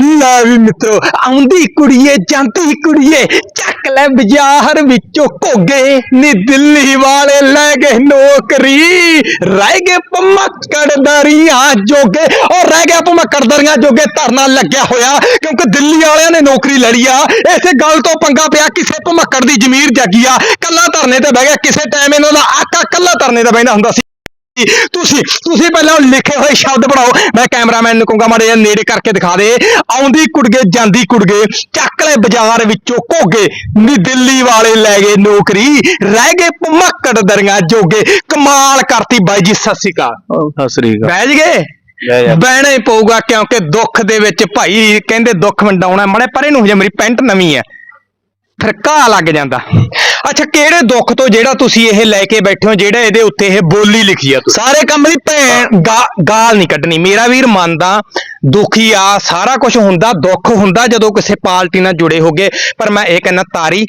ਲੈ ਵੀ ਮਿੱਤਰੋ, ਆਉਂਦੀ ਕੁੜੀਏ, ਜਾਂਦੀ ਕੁੜੀਏ, ਚੱਕ ਲੈ ਬਾਜ਼ਾਰ ਵਿੱਚੋਂ ਘੋਗੇ ਨੀ ਦਿੱਲੀ ਵਾਲੇ ਲੈ ਗਏ ਨੌਕਰੀ, ਰਹਿ ਗਏ ਪਮਕੜਦਾਰੀਆਂ ਜੋਗੇ। ਉਹ ਰਹਿ ਗਿਆ ਪਮਕੜਦਾਰੀਆਂ ਜੋਗੇ, ਧਰਨਾ ਲੱਗਿਆ ਹੋਇਆ, ਕਿਉਂਕਿ ਦਿੱਲੀ ਵਾਲਿਆਂ ਨੇ ਨੌਕਰੀ ਲੜੀ ਆ। ਇਸੇ ਗੱਲ ਤੋਂ ਪੰਗਾ ਪਿਆ, ਕਿਸੇ ਭਮੱਕੜ ਦੀ ਜ਼ਮੀਰ ਜਾਗੀ ਆ। ਕੱਲਾ ਧਰਨੇ ਤੇ ਬਹਿ ਗਿਆ, ਕਿਸੇ ਟਾਈਮ ਇਹਨਾਂ ਦਾ ਆਕਾ ਕੱਲਾ ਧਰਨੇ ਤੇ ਬਹਿਣਾ ਹੁੰਦਾ ਸੀ। ਤੁਸੀਂ ਤੁਸੀਂ ਪਹਿਲਾਂ ਉਹ ਲਿਖੇ ਹੋਏ ਸ਼ਬਦ ਪੜਾਓ ਮੈਂ ਕੈਮਰਾਮੈਨ ਨੂੰ ਕਹੂੰਗਾ ਮਾੜੇ ਜਿਹਾ ਨੇੜੇ ਕਰਕੇ ਦਿਖਾ ਦੇ। ਆਉਂਦੀ ਕੁੜਗੇ ਜਾਂਦੀ ਕੁੜਗੇ ਚੱਕ ਲੈ ਬਾਜ਼ਾਰ ਵਿੱਚੋਂ ਘੋਗੇ। ਨੀ ਦਿੱਲੀ ਵਾਲੇ ਲੈ ਗਏ ਨੌਕਰੀ ਰਹਿ ਗਏ ਭਮੱਕੜ ਦਰੀਆਂ ਜੋਗੇ। ਕਮਾਲ ਕਰਤੀ ਬਾਈ ਜੀ ਸਤਿ ਸ਼੍ਰੀ ਅਕਾਲ। ਸਤਿ ਸ੍ਰੀ ਅਕਾਲ। ਬਹਿ ਜਗੇ ਬਹਿ ਜਾ। ਬਹਿਣਾ ਹੀ ਪਊਗਾ ਕਿਉਂਕਿ ਦੁੱਖ ਦੇ ਵਿੱਚ ਭਾਈ ਕਹਿੰਦੇ ਦੁੱਖ ਵੰਡਾਉਣਾ ਮੜੇ ਪਰੇ ਨੂੰ ਹੋ ਜਾ ਮੇਰੀ ਪੈਂਟ ਨਵੀਂ ਹੈ। ਫਿਰ ਘਾਹ ਲੱਗ ਜਾਂਦਾ। ਅੱਛਾ ਕਿਹੜੇ ਦੁੱਖ ਤੋਂ ਜਿਹੜਾ ਤੁਸੀਂ ਇਹ ਲੈ ਕੇ ਬੈਠੇ ਹੋ ਜਿਹੜਾ ਇਹਦੇ ਉੱਤੇ ਇਹ ਬੋਲੀ ਲਿਖੀ ਆ ਤੁਸੀਂ? ਸਾਰੇ ਕੰਮ ਦੀ ਭੈਣ ਗਾ- ਗਾਲ ਨਹੀਂ ਕੱਢਣੀ। ਮੇਰਾ ਵੀਰ ਮੰਨਦਾ ਦੁਖੀ ਆ ਸਾਰਾ ਕੁਝ ਹੁੰਦਾ ਦੁੱਖ ਹੁੰਦਾ ਜਦੋਂ ਕਿਸੇ ਪਾਰਟੀ ਨਾਲ ਜੁੜੇ ਹੋਗੇ। ਪਰ ਮੈਂ ਇਹ ਕਹਿੰਦਾ ਤਾਰੀ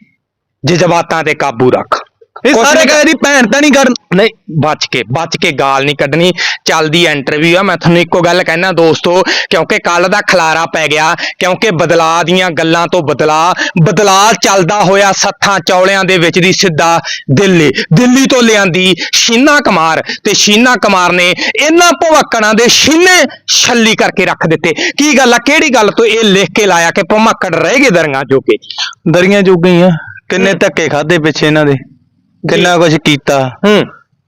ਜਜ਼ਬਾਤਾਂ ਤੇ ਕਾਬੂ ਰੱਖ। ਇਹ ਕੁਛ ਸਾਰੇ ਨੀ ਕਹੇ ਦੀ ਭੈਣ ਤਾਂ ਨਹੀਂ ਕਰ ਨਹੀਂ ਬਚ ਕੇ ਬਚ ਕੇ ਗਾਲ ਨਹੀਂ ਕੱਢਣੀ ਚੱਲਦੀ ਇੰਟਰਵਿਊ ਆ। ਮੈਂ ਤੁਹਾਨੂੰ ਇੱਕੋ ਗੱਲ ਕਹਿਣਾ ਦੋਸਤੋ ਕਿਉਂਕਿ ਕੱਲ ਦਾ ਖਲਾਰਾ ਪੈ ਗਿਆ ਕਿਉਂਕਿ ਬਦਲਾਅ ਦੀਆਂ ਗੱਲਾਂ ਤੋਂ ਬਦਲਾਅ ਬਦਲਾਅ ਚੱਲਦਾ ਹੋਇਆ ਸੱਥਾਂ ਚੌਲਿਆਂ ਦੇ ਵਿੱਚ ਦੀ ਸਿੱਧਾ ਦਿੱਲੀ ਦਿੱਲੀ ਤੋਂ ਲਿਆਂਦੀ ਸ਼ੀਨਾ ਕੁਮਾਰ ਤੇ ਸ਼ੀਨਾ ਕੁਮਾਰ ਨੇ ਇਹਨਾਂ ਭਵਕੜਾਂ ਦੇ ਸ਼ੀਨੇ ਛੱਲੀ ਕਰਕੇ ਰੱਖ ਦਿੱਤੇ। ਕੀ ਗੱਲ ਆ? ਕਿਹੜੀ ਗੱਲ ਤੋਂ ਇਹ ਲਿਖ ਕੇ ਲਾਇਆ ਕਿ ਭਮੱਕੜ ਰਹਿ ਗਏ ਦਰੀਆਂ ਜੋਗੇ? ਦਰੀਆਂ ਜੋਗ ਗਈਆਂ ਕਿੰਨੇ। ਧੱਕੇ ਖਾਦੇ ਪਿੱਛੇ ਇਹਨਾਂ ਦੇ? ਕਿੰਨਾ ਕੁਝ ਕੀਤਾ। ਹੂੰ।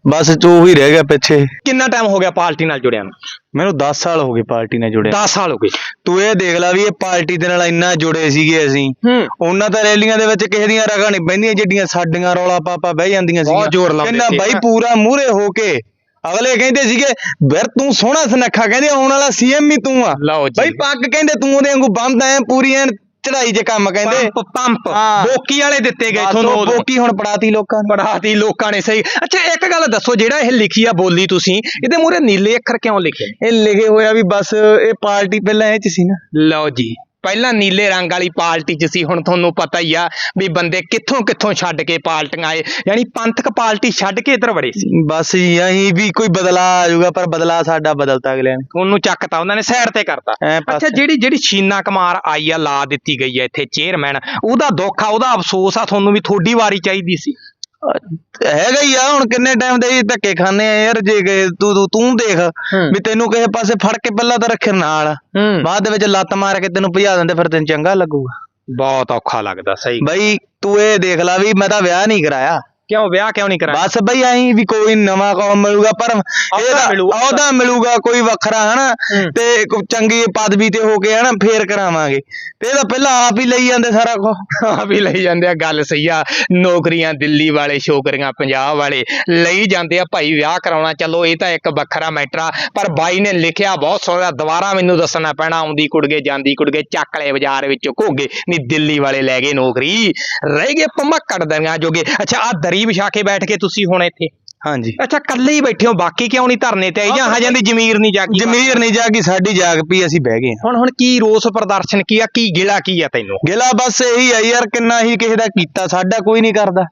ਬਸ ਚੋ ਹੀ ਰਹਿ ਗਿਆ ਪਿੱਛੇ। ਕਿੰਨਾ ਟਾਈਮ ਹੋ ਗਿਆ ਪਾਰਟੀ ਨਾਲ ਜੁੜਿਆ ਨੂੰ? ਮੈਨੂੰ 10 ਸਾਲ ਹੋ ਗਏ ਪਾਰਟੀ ਨਾਲ ਜੁੜਿਆ 10 ਸਾਲ ਹੋ ਗਏ। ਤੂੰ ਇਹ ਦੇਖ ਲੈ ਵੀ ਇਹ ਪਾਰਟੀ ਦੇ ਨਾਲ ਇੰਨਾ ਜੁੜੇ ਸੀਗੇ ਅਸੀਂ। ਹੂੰ। ਉਹਨਾਂ ਤਾਂ ਰੈਲੀਆਂ ਦੇ ਵਿੱਚ ਕਿਸੇ ਦੀਆਂ ਰਗਾਂ ਨਹੀਂ ਪੈਂਦੀਆਂ ਜਿੱਡੀਆਂ ਸਾਡੀਆਂ ਰੌਲਾ ਪਾਪਾ ਬਹਿ ਜਾਂਦੀਆਂ ਸੀ ਬਹੁਤ ਜ਼ੋਰ ਲਾਉਂਦੇ ਸੀ। ਬਾਈ ਪੂਰਾ ਮੂਹਰੇ ਹੋ ਕੇ ਅਗਲੇ ਕਹਿੰਦੇ ਸੀਗੇ ਵੀਰ ਤੂੰ ਸੋਹਣਾ ਸੁਨੱਖਾ। ਕਹਿੰਦੇ ਆਉਣ ਵਾਲਾ ਸੀਐਮ ਹੀ ਤੂੰ ਆ। ਬਾਈ ਪੱਗ ਕਹਿੰਦੇ ਤੂੰ ਉਹਦੇ ਵਾਂਗੂ ਬੰਦ ਐ ਪੂਰੀ ਐਨ ਚੜਾਈ 'ਚ ਕੰਮ ਕਹਿੰਦੇ। Pump pump. ਹਾਂ। ਬੋਕੀ ਵਾਲੇ ਦਿੱਤੇ ਗਏ ਤੁਹਾਨੂੰ ਉਹ ਉਦੋਂ। ਬੋਕੀ ਹੁਣ ਪੜਾਤੀ ਲੋਕਾਂ ਨੂੰ। ਪੜਾਤੀ ਲੋਕਾਂ ਨੇ ਸਹੀ। ਅੱਛਾ ਇੱਕ ਗੱਲ ਦੱਸੋ ਜਿਹੜਾ ਇਹ ਲਿਖੀ ਆ ਬੋਲੀ ਤੁਸੀਂ ਇਹਦੇ ਮੂਰੇ ਨੀਲੇ ਅੱਖਰ ਕਿਉਂ ਲਿਖੇ? ਇਹ ਲਿਖੇ ਹੋਇਆ ਵੀ ਬਸ ਇਹ ਪਾਰਟੀ ਪਹਿਲਾਂ ਇਹ 'ਚ ਸੀ ਨਾ। ਲਓ ਜੀ। ਪਹਿਲਾਂ ਨੀਲੇ ਰੰਗ ਵਾਲੀ ਪਾਰਟੀ 'ਚ ਸੀ ਹੁਣ ਤੁਹਾਨੂੰ ਪਤਾ ਹੀ ਆ ਵੀ ਬੰਦੇ ਕਿੱਥੋਂ ਕਿੱਥੋਂ ਛੱਡ ਕੇ ਪਾਰਟੀਆਂ ਆਏ ਯਾਨੀ ਪੰਥਕ ਪਾਰਟੀ ਛੱਡ ਕੇ ਇੱਧਰ ਵੜੇ ਸੀ। ਬਸ ਯਹੀਂ ਵੀ ਕੋਈ ਬਦਲਾ ਆ ਜਾਊਗਾ ਪਰ ਬਦਲਾ ਸਾਡਾ ਬਦਲਤਾ ਅਗਲਿਆਂ ਨੇ। ਉਹਨੂੰ ਚੱਕਤਾ ਉਹਨਾਂ ਨੇ ਸਾਈਡ ਤੇ ਕਰਤਾ। ਐਂ ਪਾਸੇ। ਅੱਛਾ ਜਿਹੜੀ ਜਿਹੜੀ ਸ਼ੀਨਾ ਕੁਮਾਰ ਆਈ ਆ ਲਾ ਦਿੱਤੀ ਗਈ ਆ ਇੱਥੇ ਚੇਅਰਮੈਨ ਉਹਦਾ ਦੁੱਖ ਆ ਉਹਦਾ ਅਫਸੋਸ ਆ ਤੁਹਾਨੂੰ ਵੀ ਤੁਹਾਡੀ ਵਾਰੀ ਚਾਹੀਦੀ ਸੀ। ਹੈਗਾ ਹੀ ਆ ਹੁਣ ਕਿੰਨੇ ਟਾਈਮ ਦੇ ਹੀ ਧੱਕੇ ਖਾਣੇ ਆ ਯਾਰ ਜੇ ਕਿ ਤੂੰ ਤੂੰ ਤੂੰ ਦੇਖ। ਵੀ ਤੈਨੂੰ ਕਿਸੇ ਪਾਸੇ ਫੜ ਕੇ ਪਹਿਲਾਂ ਤਾਂ ਰੱਖੇ ਨਾਲ। ਬਾਅਦ ਦੇ ਵਿੱਚ ਲੱਤ ਮਾਰ ਕੇ ਤੈਨੂੰ ਭਜਾ ਦਿੰਦੇ ਫਿਰ ਤੈਨੂੰ ਚੰਗਾ ਲੱਗੂਗਾ। ਬਹੁਤ ਔਖਾ ਲੱਗਦਾ ਸਹੀ ਬਈ ਤੂੰ ਇਹ ਦੇਖ ਲੈ ਵੀ ਮੈਂ ਤਾਂ ਵਿਆਹ ਨਹੀਂ ਕਰਾਇਆ। ਕਿਉਂ ਵਿਆਹ ਕਿਉਂ ਨਹੀਂ ਕਰਾਇਆ? ਬਸ ਬਈ ਐਂ ਵੀ ਕੋਈ ਨਵਾਂ ਕੌਮ ਮਿਲੂਗਾ ਪਰ ਇਹਦਾ ਮਿਲੂਗਾ। ਉਹਦਾ ਮਿਲੂਗਾ ਕੋਈ ਵੱਖਰਾ ਹਨਾ? ਹੂੰ। ਤੇ ਕੋਈ ਚੰਗੀ ਪਦਵੀ ਤੇ ਹੋ ਕੇ ਹਨਾ ਫੇਰ ਕਰਾਵਾਂਗੇ। ਤੇ ਇਹਦਾ ਪਹਿਲਾਂ ਆਪ ਹੀ ਲਈ ਜਾਂਦੇ ਸਾਰਾ ਕੁਝ ਆ ਵੀ ਲਈ ਜਾਂਦੇ ਆ ਗੱਲ ਸਹੀ ਆ। ਨੌਕਰੀਆਂ ਦਿੱਲੀ ਵਾਲੇ ਛੋਕਰੀਆਂ ਪੰਜਾਬ ਵਾਲੇ ਲਈ ਜਾਂਦੇ ਆ। ਭਾਈ ਵਿਆਹ ਕਰਾਉਣਾ ਚਲੋ ਇਹ ਤਾਂ ਇੱਕ ਵੱਖਰਾ ਮੈਟਰ ਆ। ਪਰ ਬਾਈ ਨੇ ਲਿਖਿਆ ਬਹੁਤ ਸੋਹਣਾ ਦੁਬਾਰਾ ਮੈਨੂੰ ਦੱਸਣਾ ਪੈਣਾ ਆਉਂਦੀ ਕੁੜਗੇ ਜਾਂਦੀ ਕੁੜਗੇ ਚੱਕ ਲੈ ਬਾਜ਼ਾਰ ਵਿੱਚੋਂ ਘੋਗੇ ਨਹੀਂ ਦਿੱਲੀ ਵਾਲੇ ਲੈ ਗਏ ਨੌਕਰੀ। ਰਹਿ ਗਏ ਭਮੱਕੜ ਦਰੀਆਂ ਜੋਗੇ। ਅੱਛਾ ਆ ਦਰੀ ਵਿਛਾ ਕੇ ਬੈਠ ਕੇ ਤੁਸੀਂ ਹੁਣ ਇੱਥੇ। ਹਾਂਜੀ। ਅੱਛਾ ਇਕੱਲੇ ਹੀ ਬੈਠੇ ਹੋ ਬਾਕੀ ਕਿਉਂ ਨਹੀਂ ਧਰਨੇ ਤੇ? ਆਈ ਜਾਂ ਹਜੇ ਦੀ ਜ਼ਮੀਰ ਨਹੀਂ ਜਾਗੀ। ਜ਼ਮੀਰ ਨਹੀਂ ਜਾਗੀ ਸਾਡੀ ਜਾਗ ਪਈ ਅਸੀਂ ਬਹਿ ਗਏ। ਹੁਣ ਹੁਣ ਕੀ ਰੋਸ ਪ੍ਰਦਰਸ਼ਨ ਕੀ ਆ ਕੀ ਗਿਲਾ ਕੀ ਆ ਤੈਨੂੰ? ਗਿਲਾ ਬਸ ਇਹੀ ਆ ਯਾਰ ਕਿੰਨਾ ਹੀ ਕਿਸੇ ਦਾ ਕੀਤਾ ਸਾਡਾ ਕੋਈ ਨਹੀਂ ਕਰਦਾ।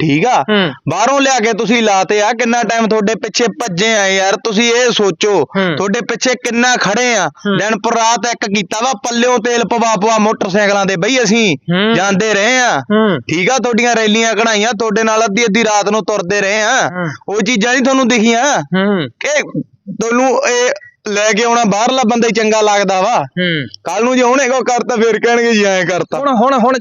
ਠੀਕ ਆ? ਬਾਹਰੋਂ ਲਿਆ ਕੇ ਤੁਸੀਂ ਲਾਤੇ ਆ ਕਿੰਨਾ ਟਾਈਮ ਤੁਹਾਡੇ ਪਿੱਛੇ ਭੱਜੇ ਆ ਯਾਰ ਤੁਸੀਂ ਇਹ ਸੋਚੋ। ਤੁਹਾਡੇ ਪਿੱਛੇ ਕਿੰਨਾ ਖੜੇ ਆ। ਦਿਨ ਪਰ ਰਾਤ ਇੱਕ ਕੀਤਾ ਵਾ ਪੱਲਿਓ ਤੇਲ ਪਵਾ ਪਵਾ ਮੋਟਰਸਾਈਕਲਾਂ ਦੇ ਬਈ ਅਸੀਂ। ਜਾਂਦੇ ਰਹੇ ਆ। ਠੀਕ ਆ ਤੁਹਾਡੀਆਂ ਰੈਲੀਆਂ ਕਢਾਈਆਂ ਤੁਹਾਡੇ ਨਾਲ ਅੱਧੀ ਅੱਧੀ ਰਾਤ ਨੂੰ ਤੁਰਦੇ ਰਹੇ ਆ। ਉਹ ਚੀਜ਼ਾਂ ਨਹੀਂ ਤੁਹਾਨੂੰ ਦਿਖੀਆਂ। ਕਿ ਤੁਹਾਨੂੰ ਇਹ ਲੈ ਕੇ ਆਉਣਾ ਬਾਹਰਲਾ ਬੰਦਾ ਹੀ ਚੰਗਾ ਲੱਗਦਾ ਵਾ। ਹੂੰ। ਕੱਲ ਨੂੰ ਜੇ ਉਹਨੇ ਕੋ ਕਰਤਾ ਫੇਰ ਕਹਿਣਗੇ ਜੀ ਐਂ ਕਰਤਾ। ਹੁਣ ਹੁਣ ਹੁਣ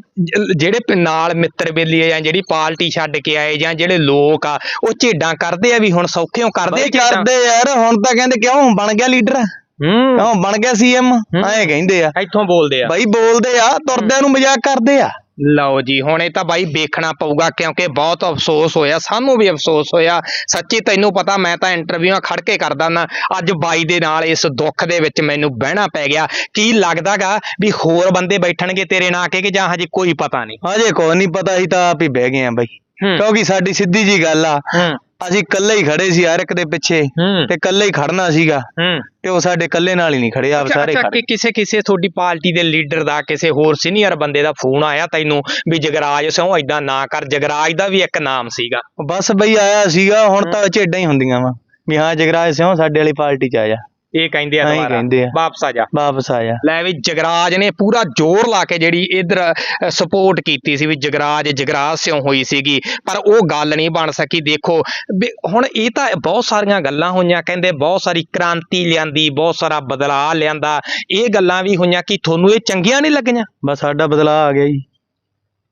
ਜਿਹੜੇ ਨਾਲ ਮਿੱਤਰ ਬੇਲੀ ਆ ਜਾਂ ਜਿਹੜੀ ਪਾਰਟੀ ਛੱਡ ਕੇ ਆਏ ਜਾਂ ਜਿਹੜੇ ਲੋਕ ਆ ਉਹ ਝੇਡਾਂ ਕਰਦੇ ਆ ਵੀ ਹੁਣ ਸੌਖਿਓ ਕਰਦੇ ਕਰਦੇ ਯਾਰ ਹੁਣ ਤਾਂ ਕਹਿੰਦੇ ਕਿਉਂ ਬਣ ਗਿਆ ਲੀਡਰ? ਹੂੰ। ਕਿਉਂ ਬਣ ਗਿਆ ਸੀਐਮ ਐਂ ਕਹਿੰਦੇ ਆ। ਇੱਥੋਂ ਬੋਲਦੇ ਆ। ਬਾਈ ਬੋਲਦੇ ਆ ਤੁਰਦਿਆਂ ਨੂੰ ਮਜ਼ਾਕ ਕਰਦੇ ਆ। ਲਓ ਜੀ ਹੁਣ ਇਹ ਤਾਂ ਬਾਈ ਵੇਖਣਾ ਪਊਗਾ ਕਿਉਂਕਿ ਬਹੁਤ ਅਫਸੋਸ ਹੋਇਆ ਸਾਨੂੰ ਵੀ ਅਫਸੋਸ ਹੋਇਆ। ਸੱਚੀ ਤੈਨੂੰ ਪਤਾ ਮੈਂ ਤਾਂ ਇੰਟਰਵਿਊਆਂ ਖੜ ਕੇ ਕਰਦਾ ਨਾ ਅੱਜ ਬਾਈ ਦੇ ਨਾਲ ਇਸ ਦੁੱਖ ਦੇ ਵਿੱਚ ਮੈਨੂੰ ਬਹਿਣਾ ਪੈ ਗਿਆ। ਕੀ ਲੱਗਦਾਗਾ ਵੀ ਹੋਰ ਬੰਦੇ ਬੈਠਣਗੇ ਤੇਰੇ ਨਾਲ ਕੇ ਕਿ ਜਾਂ ਹਜੇ ਕੋਈ ਪਤਾ ਨਹੀਂ? ਹਜੇ ਕੋਈ ਨਹੀਂ ਪਤਾ ਸੀ ਤਾਂ ਆਪ ਹੀ ਬਹਿ ਗਏ ਆ ਬਾਈ। ਹੂੰ। ਕਿਉਂਕਿ ਸਾਡੀ ਸਿੱਧੀ ਜੀ ਗੱਲ ਆ। ਹੂੰ। ਅਸੀਂ ਇਕੱਲੇ ਹੀ ਖੜੇ ਸੀ ਹਰ ਇੱਕ ਦੇ ਪਿੱਛੇ ਹੂੰ। ਤੇ ਇਕੱਲੇ ਹੀ ਖੜਨਾ ਸੀਗਾ ਹੂੰ। ਤੇ ਉਹ ਸਾਡੇ ਇਕੱਲੇ ਨਾਲ ਹੀ ਨਹੀਂ ਖੜੇ ਆਪ ਸਾਰੇ ਖੜੇ। ਕਿ ਕਿਸੇ ਕਿਸੇ ਤੁਹਾਡੀ ਪਾਰਟੀ ਦੇ ਲੀਡਰ ਦਾ ਕਿਸੇ ਹੋਰ ਸੀਨੀਅਰ ਬੰਦੇ ਦਾ ਫੋਨ ਆਇਆ ਤੈਨੂੰ ਵੀ ਜਗਰਾਜ ਸਿਓ ਐਦਾਂ ਨਾ ਕਰ ਜਗਰਾਜ ਦਾ ਵੀ ਇੱਕ ਨਾਮ ਸੀਗਾ। ਬਸ ਬਈ ਆਇਆ ਸੀਗਾ ਹੁਣ ਤਾਂ ਝੇਡਾਂ ਹੀ ਹੁੰਦੀਆਂ ਵਾ ਵੀ ਹਾਂ ਜਗਰਾਜ ਸਿਓ ਸਾਡੇ ਵਾਲੀ ਪਾਰਟੀ ਚ ਆ ਜਾ ਇਹ ਕਹਿੰਦੇ ਆ ਦੁਬਾਰਾ। ਕਹਿੰਦੇ ਆ। ਵਾਪਸ ਆ ਜਾ। ਵਾਪਸ ਆ ਜਾ। ਲੈ ਵੀ ਜਗਰਾਜ ਨੇ ਪੂਰਾ ਜ਼ੋਰ ਲਾ ਕੇ ਜਿਹੜੀ ਇਧਰ ਸਪੋਰਟ ਕੀਤੀ ਸੀ ਵੀ ਜਗਰਾਜ ਜਗਰਾਜ ਸਿਓ ਹੋਈ ਸੀਗੀ। ਪਰ ਉਹ ਗੱਲ ਨਹੀਂ ਬਣ ਸਕੀ। ਦੇਖੋ ਵੀ ਹੁਣ ਇਹ ਤਾਂ ਬਹੁਤ ਸਾਰੀਆਂ ਗੱਲਾਂ ਹੋਈਆਂ। ਕਹਿੰਦੇ ਬਹੁਤ ਸਾਰੀ ਕ੍ਰਾਂਤੀ ਲਿਆਂਦੀ ਬਹੁਤ ਸਾਰਾ ਬਦਲਾਅ ਲਿਆਂਦਾ। ਇਹ ਗੱਲਾਂ ਵੀ ਹੋਈਆਂ ਕਿ ਤੁਹਾਨੂੰ ਇਹ ਚੰਗੀਆਂ ਨਹੀਂ ਲੱਗੀਆਂ? ਬਸ ਸਾਡਾ ਬਦਲਾਅ ਆ ਗਿਆ ਜੀ।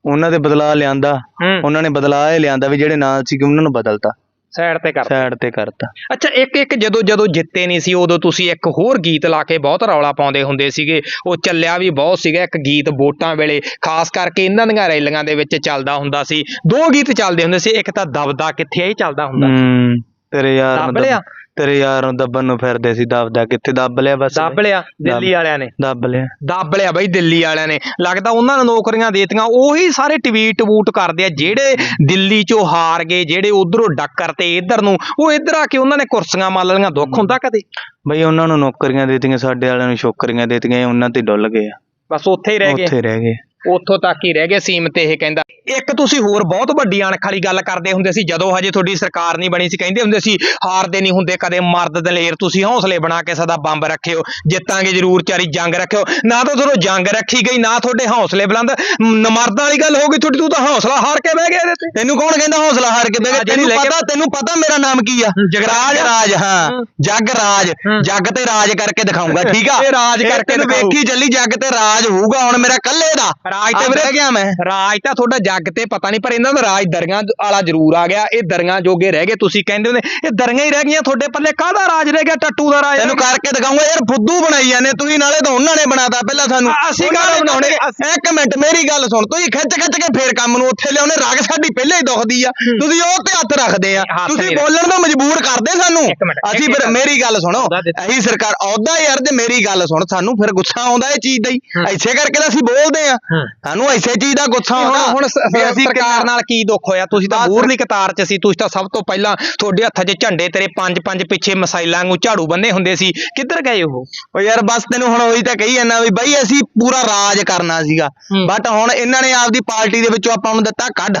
ਉਹਨਾਂ ਦੇ ਬਦਲਾਅ ਲਿਆਂਦਾ। ਹੂੰ। ਉਹਨਾਂ ਨੇ ਬਦਲਾਅ ਇਹ ਲਿਆਂਦਾ ਵੀ ਜਿਹੜੇ ਨਾਲ ਸੀ ਉਹਨਾਂ ਨੂੰ ਬਦਲਤਾ। ਸਾਈਡ ਤੇ ਕਰ ਸਾਈਡ ਤੇ ਕਰਤਾ। ਅੱਛਾ ਇੱਕ ਇੱਕ ਜਦੋਂ ਜਦੋਂ ਜਿੱਤੇ ਨਹੀਂ ਸੀ ਉਦੋਂ ਤੁਸੀਂ ਇੱਕ ਹੋਰ ਗੀਤ ਲਾ ਕੇ ਬਹੁਤ ਰੌਲਾ ਪਾਉਂਦੇ ਹੁੰਦੇ ਸੀਗੇ। ਉਹ ਚੱਲਿਆ ਵੀ ਬਹੁਤ ਸੀਗਾ ਇੱਕ ਗੀਤ ਵੋਟਾਂ ਵੇਲੇ। ਖਾਸ ਕਰਕੇ ਇਹਨਾਂ ਦੀਆਂ ਰੈਲੀਆਂ ਦੇ ਵਿੱਚ ਚੱਲਦਾ ਹੁੰਦਾ ਸੀ। ਦੋ ਗੀਤ ਚੱਲਦੇ ਹੁੰਦੇ ਸੀ ਇੱਕ ਤਾਂ ਦਬਦਾ ਕਿੱਥੇ ਇਹ ਚੱਲਦਾ ਹੁੰਦਾ ਹੂੰ ਤੇਰੇ ਯਾਰ ਦੱਬ- ਲਿਆ? ਤੇਰੇ ਯਾਰ ਨੂੰ ਦੱਬਣ ਨੂੰ ਫਿਰਦੇ ਸੀ ਦਬਦਾ ਕਿੱਥੇ ਦੱਬ ਲਿਆ ਬਸ ਦੱਬ ਲਿਆ ਦਿੱਲੀ ਵਾਲਿਆਂ ਨੇ। ਦੱਬ ਲਿਆ। ਦੱਬ ਲਿਆ ਬਈ ਦਿੱਲੀ ਵਾਲਿਆਂ ਨੇ। ਲੱਗਦਾ ਉਹਨਾਂ ਨੂੰ ਨੌਕਰੀਆਂ ਦੇਤੀਆਂ। ਉਹੀ ਸਾਰੇ ਟਵੀਟ ਟਵੂਟ ਕਰਦੇ ਆ ਜਿਹੜੇ ਦਿੱਲੀ ਚੋਂ ਹਾਰ ਗਏ ਜਿਹੜੇ ਉਧਰੋਂ ਡੱਕਰ ਤੇ ਇੱਧਰ ਨੂੰ ਉਹ ਇੱਧਰ ਆ ਕੇ ਉਹਨਾਂ ਨੇ ਕੁਰਸੀਆਂ ਮੱਲ ਲਈਆਂ ਦੁੱਖ ਹੁੰਦਾ ਕਦੇ? ਬਈ ਉਹਨਾਂ ਨੂੰ ਨੌਕਰੀਆਂ ਦੇਤੀਆਂ ਸਾਡੇ ਵਾਲਿਆਂ ਨੂੰ ਛੋਕਰੀਆਂ ਦੇਤੀਆਂ ਉਹਨਾਂ ਤੇ ਡੁੱਲ ਗਏ ਆ। ਬਸ ਉੱਥੇ ਹੀ ਰਹਿ ਗਏ। ਉੱਥੇ ਰਹਿ ਗਏ। ਉੱਥੋਂ ਤੱਕ ਹੀ ਰਹਿ ਗਏ ਸੀਮਤ ਇਹ ਕਹਿੰਦਾ। ਇੱਕ ਤੁਸੀਂ ਹੋਰ ਬਹੁਤ ਵੱਡੀ ਅਣਖ ਵਾਲੀ ਗੱਲ ਕਰਦੇ ਹੁੰਦੇ ਸੀ ਜਦੋਂ ਹਜੇ ਤੁਹਾਡੀ ਸਰਕਾਰ ਨਹੀਂ ਬਣੀ ਸੀ ਕਹਿੰਦੇ ਹੁੰਦੇ ਸੀ ਹਾਰਦੇ ਨਹੀਂ ਹੁੰਦੇ ਕਦੇ ਮਰਦ ਦਲੇਰ ਤੁਸੀਂ ਹੌਸਲੇ ਬਣਾ ਕੇ ਸਦਾ ਬੰਬ ਰੱਖਿਓ ਜਿੱਤਾਂਗੇ ਜ਼ਰੂਰ ਚਾਰੀ ਜੰਗ ਰੱਖਿਓ। ਨਾ ਤਾਂ ਤੁਹਾਨੂੰ ਜੰਗ ਰੱਖੀ ਗਈ ਨਾ ਤੁਹਾਡੇ ਹੌਸਲੇ ਬੁਲੰਦ। ਨਮਰਦਾਂ ਵਾਲੀ ਗੱਲ ਹੋ ਗਈ ਤੁਹਾਡੀ ਤੂੰ ਤਾਂ ਹੌਸਲਾ ਹਾਰ ਕੇ ਬਹਿ ਗਿਆ ਇਹਦੇ ਤੇ। ਤੈਨੂੰ ਕੌਣ ਕਹਿੰਦਾ ਹੌਸਲਾ ਹਾਰ ਕੇ ਬਹਿ ਗਿਆ? ਤੈਨੂੰ ਪਤਾ ਤੈਨੂੰ ਪਤਾ ਮੇਰਾ ਨਾਮ ਕੀ ਆ? ਜਗਰਾਜ। ਰਾਜ ਹਾਂ। ਜੱਗ ਰਾਜ। ਜੱਗ ਤੇ ਰਾਜ ਕਰਕੇ ਦਿਖਾਉਂਗਾ ਠੀਕ ਆ? ਇਹ ਰਾਜ ਇਹ ਕਰਕੇ। ਵੇਖੀ ਚੱਲੀ ਜੱਗ ਤੇ ਰਾਜ ਹੋਊਗਾ ਹੁਣ ਮੇਰਾ ਕੱਲੇ ਦਾ। ਰਾਜ ਤੇ ਵੀਰੇ ਗਿਆ ਮੈਂ ਰਾਜ ਤਾਂ ਤੁਹਾਡਾ ਜੱਗ ਤੇ ਪਤਾ ਨਹੀਂ ਪਰ ਇਹਨਾਂ ਦਾ ਰਾਜ ਦਰੀਆਂ ਵਾਲਾ ਜ਼ਰੂਰ ਆ ਗਿਆ ਇਹ ਦਰੀਆਂ ਜੋਗੇ ਰਹਿ ਗਏ ਤੁਸੀਂ ਕਹਿੰਦੇ ਹੁੰਦੇ ਇਹ ਦਰੀਆਂ ਹੀ ਰਹਿ ਗਈਆਂ ਤੁਹਾਡੇ ਪੱਲੇ ਕਾਹਦਾ ਰਾਜ ਰਹਿ ਗਿਆ ਟੱਟੂ ਦਾ ਰਾਜ ਤੈਨੂੰ? ਕਰਕੇ ਦਿਖਾਉਂਗਾ ਯਾਰ ਫੁੱਦੂ ਬਣਾਈ ਜਾਂਦੇ ਤੁਸੀਂ ਨਾਲੇ ਤਾਂ ਉਹਨਾਂ ਨੇ ਬਣਾਤਾ ਪਹਿਲਾਂ ਸਾਨੂੰ ਅਸੀਂ ਕਾਹਦੇ ਬਣਾਉਣੇ? ਇੱਕ ਮਿੰਟ ਮੇਰੀ ਗੱਲ ਸੁਣ ਤੁਸੀਂ ਖਿੱਚ ਖਿੱਚ ਕੇ ਫੇਰ ਕੰਮ ਨੂੰ ਉੱਥੇ ਲਿਆਉਣੇ ਰਗ ਸਾਡੀ ਪਹਿਲੇ ਹੀ ਦੁਖਦੀ ਆ ਤੁਸੀਂ ਉਹ ਤੇ ਹੱਥ ਰੱਖਦੇ ਆ ਤੁਸੀਂ ਬੋਲਣ ਨੂੰ ਮਜਬੂਰ ਕਰਦੇ ਸਾਨੂੰ ਅਸੀਂ ਫਿਰ। ਮੇਰੀ ਗੱਲ ਸੁਣੋ। ਅਸੀਂ ਸਰਕਾਰ ਅਹੁਦਾ ਯਾਰ ਤੇ ਮੇਰੀ ਗੱਲ ਸੁਣ ਸਾਨੂੰ ਫਿਰ ਗੁੱਸਾ ਆਉਂਦਾ ਇਹ ਚੀਜ਼ ਦਾ ਹੀ ਹੂੰ। ਐਸੇ ਕਰਕੇ ਤਾਂ ਅਸੀਂ ਬੋਲਦੇ ਆ ਹੂੰ। ਸਾਨੂੰ ਐਸੇ ਚੀਜ਼ ਦਾ ਗੁੱਸਾ ਹੁਣ ਆਉਂਦਾ ਹੁਣ ਸਰਕਾਰ ਨਾਲ ਕੀ ਦੁੱਖ ਹੋਇਆ? ਤੁਸੀਂ ਤਾਂ। ਮੂਰਲੀ ਕਤਾਰ 'ਚ ਸੀ ਤੁਸੀਂ ਤਾਂ ਸਭ ਤੋਂ ਪਹਿਲਾਂ ਤੁਹਾਡੇ ਹੱਥਾਂ 'ਚ ਝੰਡੇ ਤੇਰੇ ਪੰਜ ਪੰਜ ਪਿੱਛੇ ਮਸਾਈਲਾਂ ਨੂੰ ਝਾੜੂ ਬੰਨੇ ਹੁੰਦੇ ਸੀ। ਕਿੱਧਰ ਗਏ ਉਹ? ਓ ਯਾਰ ਬਸ ਤੈਨੂੰ ਹੁਣ ਉਹੀ ਤਾਂ ਕਹੀ ਜਾਂਦਾ ਵੀ ਬਾਈ ਅਸੀਂ ਪੂਰਾ ਰਾਜ ਕਰਨਾ ਸੀਗਾ। ਬਟ ਹੁਣ ਇਹਨਾਂ ਨੇ ਆਪਦੀ ਪਾਰਟੀ ਦੇ ਵਿੱਚੋਂ ਆਪਾਂ ਨੂੰ ਦਿੱਤਾ ਕੱਢ।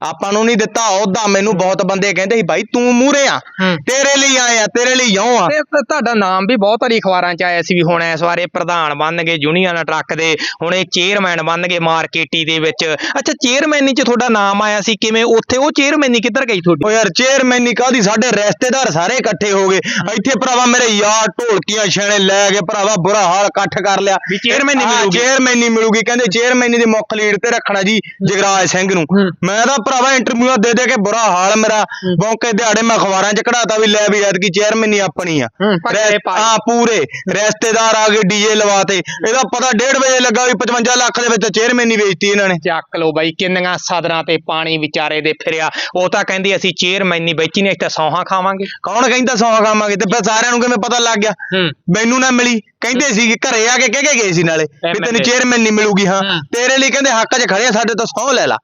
ਆਪਾਂ ਨੂੰ ਨਹੀਂ ਦਿੱਤਾ ਅਹੁਦਾ ਮੈਨੂੰ ਬਹੁਤ ਬੰਦੇ ਕਹਿੰਦੇ ਸੀ ਭਾਈ ਤੂੰ ਮੂਰੇ ਆ। ਤੇਰੇ ਲਈ ਆਏ ਆ ਤੇਰੇ ਲਈ ਯੋਂ ਆ। ਤੇ ਤੁਹਾਡਾ ਨਾਮ ਵੀ ਬਹੁਤ ਵਾਰੀ ਅਖਬਾਰਾਂ 'ਚ ਆਇਆ ਸੀ ਵੀ ਹੁਣ ਇਸ ਵਾਰੇ ਪ੍ਰਧਾਨ ਬਣ ਗਏ ਯੂਨੀਅਨ ਟਰੱਕ ਦੇ ਹੁਣ ਇਹ ਚੇਅਰਮੈਨ ਬਣ ਗਏ ਮਾਰਕੀਟੀ ਦੇ ਵਿੱਚ। ਅੱਛਾ ਚੇਅਰਮੈਨੀ 'ਚ ਤੁਹਾਡਾ ਨਾਮ ਆਇਆ ਸੀ ਕਿਵੇਂ ਉੱਥੇ ਉਹ ਚੇਅਰਮੈਨੀ ਕਿੱਧਰ ਗਈ ਤੁਹਾਡੀ? ਓ ਯਾਰ ਚੇਅਰਮੈਨੀ ਕਾਦੀ ਸਾਡੇ ਰਿਸ਼ਤੇਦਾਰ ਸਾਰੇ ਇਕੱਠੇ ਹੋ ਗਏ। ਇੱਥੇ ਭਰਾਵਾ ਮੇਰੇ ਯਾਰ ਢੋਲਕੀਆਂ ਛੇਣੇ ਲੈ ਕੇ ਭਰਾਵਾ ਬੁਰਾ ਹਾਲ ਇਕੱਠ ਕਰ ਲਿਆ। ਵੀ ਹਾਂ, ਮਿਲੂਗੀ। ਹੀ ਮਿਲੂਗੀ ਕਹਿੰਦੇ ਚੇਅਰਮੈਨੀ ਦੀ ਮੁੱਖ ਲੀਡ ਤੇ ਰੱਖਣਾ ਜੀ ਜਗਰਾਜ ਸਿੰਘ ਨੂੰ। ਮੈਂ ਤਾਂ ਭਰਾਵਾ ਇੰਟਰਵਿਊ ਦੇ ਦੇ ਕੇ ਬੁਰਾ ਹਾਲ ਮੇਰਾ। ਬੌਂਕੇ ਦਿਹਾੜੇ ਮੈਂ ਅਖਬਾਰਾਂ 'ਚ ਕਢਾਤਾ ਵੀ ਲੈ ਵੀ ਐਤਕੀ ਚੇਅਰਮੈਨੀ ਆਪਣੀ ਆ। ਹੂੰ, ਭੱਜੇ ਪਾਏ। ਹਾਂ ਪੂਰੇ। ਰਿਸ਼ਤੇਦਾਰ ਆ ਗਏ ਡੀਜੇ ਲਵਾਤੇ। ਇਹਦਾ ਪਤਾ 1.5 ਵਜੇ ਲੱਗਾ ਵੀ 55 ਲੱਖ ਦੇ ਵਿੱਚ ਚੇਅਰਮੈਨੀ ਵੇਚਤੀ ਇਹਨਾਂ ਨੇ। ਚੱਕ ਲੋ ਬਾਈ ਕਿੰਨੀਆਂ ਸਦਰਾਂ ਤੇ ਪਾਣੀ ਵਿਚਾਰੇ ਦੇ ਫਿਰਿਆ। ਉਹ ਤਾਂ ਕਹਿੰਦੀ ਅਸੀਂ ਚੇਅਰਮੈਨੀ ਵੇਚੀ ਨੇ ਇੱਥੇ ਸੌਹਾਂ ਖਾਵਾਂਗੇ। ਕੌਣ ਕਹਿੰਦਾ ਸੌ ਖਾਵਾਂਗੇ? ਤੇ ਫਿਰ ਸਾਰਿਆਂ ਨੂੰ ਕਿਵੇਂ ਪਤਾ ਲੱਗ ਗਿਆ? ਹੂੰ। ਮੈਨੂੰ ਨਾ ਮਿਲੀ। ਕਹਿੰਦੇ ਸੀ ਕਿ ਘਰੇ ਆ ਕੇ ਕਹਿ ਕੇ ਗਏ ਸੀ ਨਾਲੇ ਵੀ ਤੈਨੂੰ ਚੇਅਰਮੈਨ ਨਹੀਂ ਮਿਲੂਗੀ ਹਾਂ। ਹੂੰ। ਤੇਰੇ ਲਈ ਕਹਿੰਦੇ ਹੱਕ 'ਚ ਖੜੇ ਆ ਸਾਡੇ ਤੋਂ ਸਹੁੰ ਲੈ ਲਾ।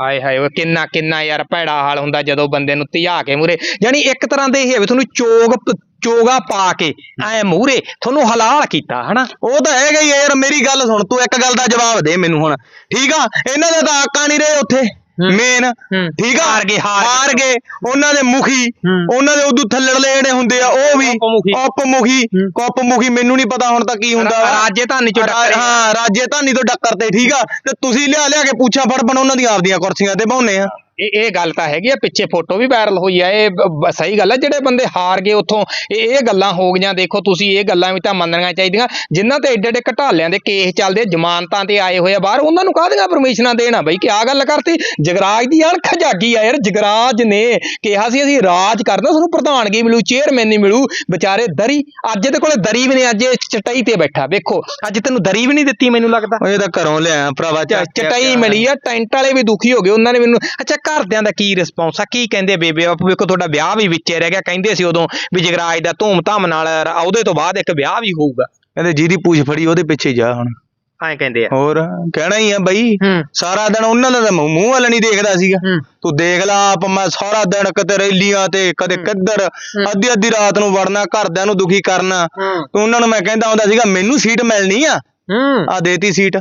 ਆਏ ਹਾਏ ਉਹ ਕਿੰਨਾ ਕਿੰਨਾ ਯਾਰ ਭੈੜਾ ਹਾਲ ਹੁੰਦਾ ਜਦੋਂ ਬੰਦੇ ਨੂੰ ਧਿਆ ਕੇ ਮੂਰੇ ਯਾਨੀ ਇੱਕ ਤਰ੍ਹਾਂ ਦੇ ਇਹ ਹੈ ਵੀ ਤੁਹਾਨੂੰ ਚੋਗ, ਚੋਗਾ ਪਾ ਕੇ ਐ ਮੂਰੇ ਤੁਹਾਨੂੰ ਹਲਾਲ ਕੀਤਾ, ਹਨਾ? ਉਹ ਤਾਂ ਹੈਗਾ ਹੀ ਆ ਯਾਰ, ਮੇਰੀ ਗੱਲ ਸੁਣ, ਤੂੰ ਇੱਕ ਗੱਲ ਦਾ ਜਵਾਬ ਦੇ ਮੈਨੂੰ ਹੁਣ। ਠੀਕ ਆ? ਇਹਨਾਂ ਦੇ ਤਾਂ ਆਕਾ ਨਹੀਂ ਰਹੇ ਉੱਥੇ। ਮੇਨ। ਠੀਕ ਆ ਹਾਰ ਗਏ, ਹਾਰ ਉਹਨਾਂ ਦੇ ਮੁਖੀ। ਉਹਨਾਂ ਦੇ ਉਦੋਂ ਥੱਲੜਲੇ ਜਿਹੜੇ ਹੁੰਦੇ ਆ ਉਹ ਵੀ ਉਪ-ਮੁਖੀ। ਉਪ-ਮੁਖੀ ਹੂੰ। ਉਪ-ਮੁਖੀ ਮੈਨੂੰ ਨਹੀਂ ਪਤਾ ਹੁਣ ਤਾਂ ਕੀ ਹੁੰਦਾ। ਰਾਜੇ ਧਾਨੀ ਚੋਂ ਡੱਕਰੇ। ਹਾਂ ਰਾਜੇ ਧਾਨੀ ਤੋਂ ਡੱਕਰ ਤੇ ਠੀਕ ਆ ਤੇ ਤੁਸੀਂ ਲਿਆ ਲਿਆ ਕੇ ਪੁੱਛਾਂ ਫੜ ਬਣ ਉਹਨਾਂ ਦੀਆਂ ਆਪਦੀਆਂ ਕੁਰਸੀਆਂ ਤੇ ਬਾਉਨੇ ਆ ਇਹ ਇਹ ਗੱਲ ਤਾਂ ਹੈਗੀ ਆ ਪਿੱਛੇ ਫੋਟੋ ਵੀ ਵਾਇਰਲ ਹੋਈ ਆ ਇਹ ਸਹੀ ਗੱਲ ਆ ਜਿਹੜੇ ਬੰਦੇ ਹਾਰ ਗਏ ਉੱਥੋਂ ਇਹ ਇਹ ਗੱਲਾਂ ਹੋ ਗਈਆਂ ਦੇਖੋ ਤੁਸੀਂ ਇਹ ਗੱਲਾਂ ਵੀ ਤਾਂ ਮੰਨਣੀਆਂ ਚਾਹੀਦੀਆਂ ਜਿਨ੍ਹਾਂ ਤੇ ਏਡੇ ਏਡੇ ਘਟਾਲਿਆਂ ਦੇ ਕੇਸ ਚੱਲਦੇ ਜ਼ਮਾਨਤਾਂ ਤੇ ਆਏ ਹੋਏ ਆ ਬਾਹਰ ਉਹਨਾਂ ਨੂੰ ਕਾਹਦੀਆਂ ਪਰਮਿਸ਼ਨਾਂ ਦੇਣਾ ਬਈ ਕਿ ਆ ਗੱਲ ਕਰਤੀ ਜਗਰਾਜ ਦੀ ਅਣਖ ਜਾਗੀ ਆ ਯਾਰ ਜਗਰਾਜ ਨੇ ਕਿਹਾ ਸੀ ਅਸੀਂ ਰਾਜ ਕਰਨਾ ਸਾਨੂੰ ਪ੍ਰਧਾਨਗੀ ਮਿਲੂ ਚੇਅਰਮੈਨ ਨਹੀਂ ਮਿਲੂ ਵਿਚਾਰੇ ਦਰੀ ਅੱਜ ਇਹਦੇ ਕੋਲੇ ਦਰੀ ਵੀ ਨਹੀਂ ਅੱਜ ਚਟਾਈ ਤੇ ਬੈਠਾ ਵੇਖੋ ਅੱਜ ਤੈਨੂੰ ਦਰੀ ਵੀ ਨਹੀਂ ਦਿੱਤੀ ਮੈਨੂੰ ਲੱਗਦਾ। ਉਹ ਇਹ ਤਾਂ ਘਰੋਂ ਲਿਆ ਭਰਾਵਾ ਚਟਾਈ ਮਿਲੀ ਆ ਟੈਂਟ ਵਾਲੇ ਵੀ ਦੁਖੀ ਹੋ ਗਏ ਉਹਨਾਂ ਨੇ ਮੈਨੂੰ ਅੱਛਾ ਘਰਦਿਆਂ ਦਾ ਕੀ ਰਿਸਪੌਂਸ ਆ? ਕੀ ਕਹਿੰਦੇ ਬੇਬੇ? ਆਪ ਵੇਖੋ ਤੁਹਾਡਾ ਵਿਆਹ ਵੀ ਵਿੱਚੇ ਰਹਿ ਗਿਆ। ਕਹਿੰਦੇ ਸੀ ਉਦੋਂ ਵੀ ਜਗਰਾਜ ਦਾ ਧੂਮ ਧਾਮ ਨਾਲ ਉਹਦੇ ਤੋਂ ਬਾਅਦ ਇੱਕ ਵਿਆਹ ਵੀ ਹੋਊਗਾ। ਕਹਿੰਦੇ ਜਿਹਦੀ ਪੂਛ ਫੜੀ ਉਹਦੇ ਪਿੱਛੇ ਜਾ ਹੁਣ। ਐਂ ਕਹਿੰਦੇ ਆ। ਹੋਰ ਕਹਿਣਾ ਹੀ ਆ ਬਈ। ਸਾਰਾ ਦਿਨ ਉਹਨਾਂ ਦਾ ਤਾਂ ਮੂੰਹ ਵੱਲ ਨਹੀਂ ਦੇਖਦਾ ਸੀਗਾ। ਤੂੰ ਦੇਖ ਲਾ ਆਪ ਮੈਂ ਸਾਰਾ ਦਿਨ ਕਿਤੇ ਰੈਲੀਆਂ ਤੇ ਕਦੇ ਕਿੱਧਰ ਅੱਧੀ ਅੱਧੀ ਰਾਤ ਨੂੰ ਵੜਨਾ ਘਰਦਿਆਂ ਨੂੰ ਦੁਖੀ ਕਰਨਾ। ਉਹਨਾਂ ਨੂੰ ਮੈਂ ਕਹਿੰਦਾ ਹੁੰਦਾ ਸੀਗਾ ਮੈਨੂੰ ਸੀਟ ਮਿਲਣੀ ਆ। ਆ ਦੇਤੀ ਸੀਟ।